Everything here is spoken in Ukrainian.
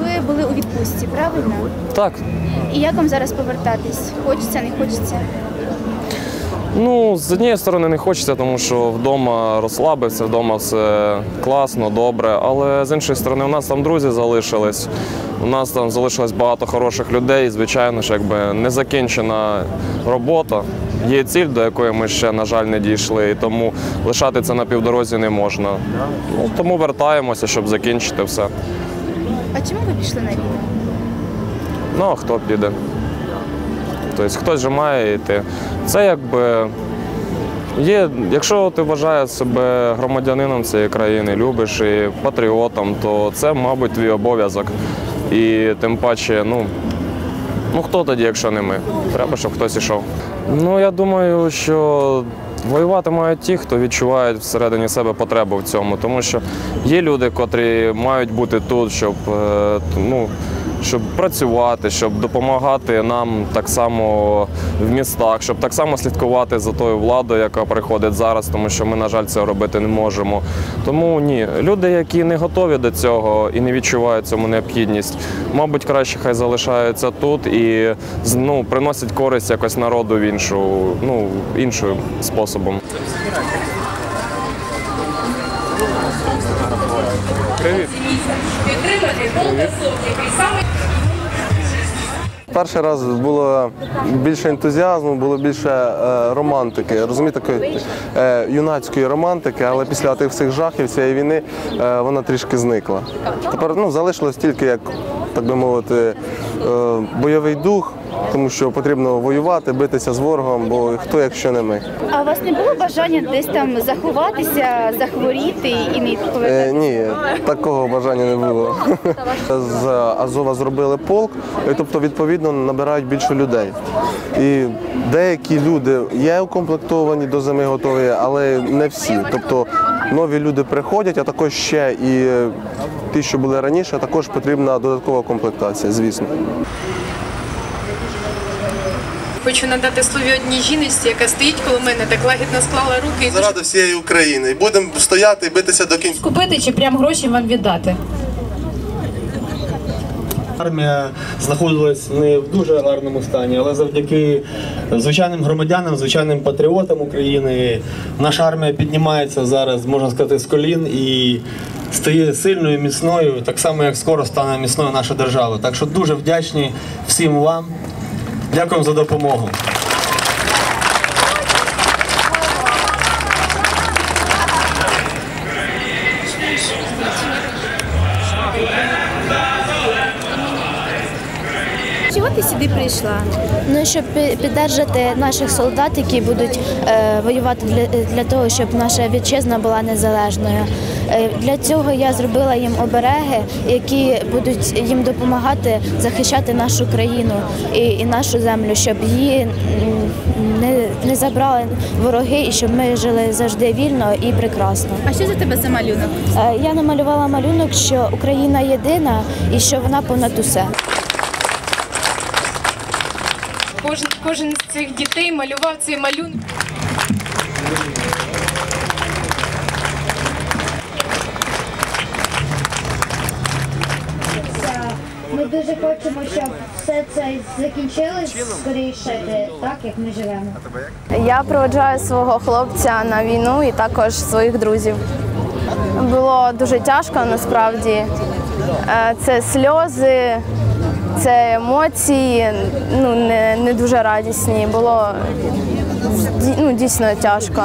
Ви були у відпустці, правильно? Так. І як вам зараз повертатись? Хочеться, не хочеться? Ну, з однієї сторони, не хочеться, тому що вдома розслабився, вдома все класно, добре. Але з іншої сторони, у нас там друзі залишились. У нас там залишилось багато хороших людей. Звичайно, ж, якби не закінчена робота. Є ціль, до якої ми ще, на жаль, не дійшли, і тому лишати це на півдорозі не можна. Ну, тому вертаємося, щоб закінчити все. А чому ви пішли на війну? Ну, а хто піде? Тобто хтось же має йти. Це якби. Є, якщо ти вважаєш себе громадянином цієї країни, любиш і патріотом, то це, мабуть, твій обов'язок. І тим паче, ну, ну хто тоді, якщо не ми? Треба, щоб хтось ішов. Ну, я думаю, що воювати мають ті, хто відчувають всередині себе потребу в цьому. Тому що є люди, котрі мають бути тут, щоб, е, ну, щоб працювати, щоб допомагати нам так само в містах, щоб так само слідкувати за тою владою, яка приходить зараз, тому що ми, на жаль, цього робити не можемо. Тому ні, люди, які не готові до цього і не відчувають цьому необхідність, мабуть, краще хай залишаються тут і ну, приносять користь якось народу в іншу, ну, іншим способом. Привіт. підтримати саме Перший раз було більше ентузіазму, було більше е, романтики, розумієте, такої е, юнацької романтики, але після тих всіх жахів цієї війни е, вона трішки зникла. Тепер ну, залишилось тільки, як так би мовити, е, бойовий дух, тому що потрібно воювати, битися з ворогом, бо хто, якщо не ми. А у вас не було бажання десь там заховатися, захворіти і не Е, ні, такого бажання не було. З Азова зробили полк, і тобто відповідно набирають більше людей. І деякі люди є укомплектовані до зими готові, але не всі. Тобто нові люди приходять, а також ще і ті, що були раніше, також потрібна додаткова комплектація, звісно. Хочу надати слові одній жіночці, яка стоїть коло мене, так лагідно склала руки Заради всієї України. І будемо стояти і битися до кінця. купити чи прям гроші вам віддати. Армія знаходилась не в дуже гарному стані, але завдяки звичайним громадянам, звичайним патріотам України, наша армія піднімається зараз, можна сказати, з колін і стає сильною, міцною, так само як скоро стане міцною наша держава. Так що дуже вдячні всім вам. Дякуємо за допомогу. Чого ти сюди прийшла? Ну, щоб пі- піддержати наших солдат, які будуть е, воювати для, для того, щоб наша вітчизна була незалежною. Е, для цього я зробила їм обереги, які будуть їм допомагати захищати нашу країну і, і нашу землю, щоб її не, не забрали вороги і щоб ми жили завжди вільно і прекрасно. А що за тебе за малюнок? Е, я намалювала малюнок, що Україна єдина і що вона понад усе. Кожен, кожен з цих дітей малював цей малюнок. Ми дуже хочемо, щоб все це закінчилось скоріше, так як ми живемо. Я проводжаю свого хлопця на війну і також своїх друзів. Було дуже тяжко насправді. Е, Це сльози, це емоції, ну не, дуже радісні. Було ну, дійсно тяжко.